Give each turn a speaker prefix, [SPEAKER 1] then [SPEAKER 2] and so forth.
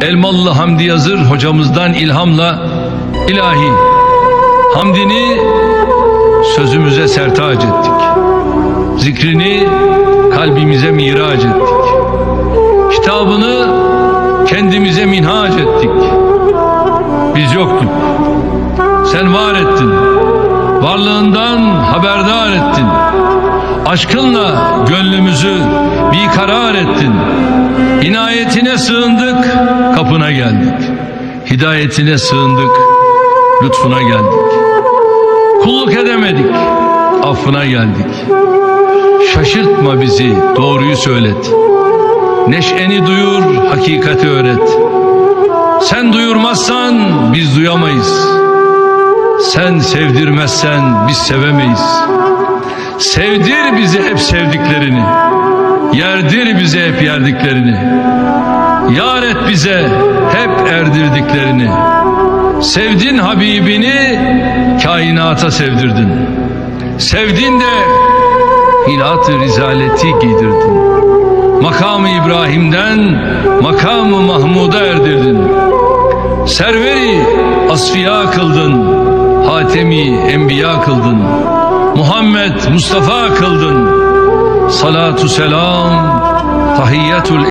[SPEAKER 1] Elmalı Hamdi Yazır hocamızdan ilhamla ilahi hamdini sözümüze sertaç ettik. Zikrini kalbimize miraç ettik. Kitabını kendimize minhac ettik. Biz yoktuk. Sen var ettin. Varlığından haberdar ettin. Aşkınla gönlümüzü bir karar ettin. İnayetine sığındık, kapına geldik. Hidayetine sığındık, lütfuna geldik. Kulluk edemedik, affına geldik. Şaşırtma bizi, doğruyu söylet. Neşeni duyur, hakikati öğret. Sen duyurmazsan biz duyamayız. Sen sevdirmezsen biz sevemeyiz. Sevdir bizi hep sevdiklerini. Yerdir bize hep yerdiklerini. Yar et bize hep erdirdiklerini. Sevdin Habibini kainata sevdirdin. Sevdin de hilat-ı rizaleti giydirdin. Makamı İbrahim'den makamı Mahmud'a erdirdin. Serveri asfiya kıldın. Hatemi enbiya kıldın. Muhammed Mustafa kıldın. Salatu selam, tahiyyatul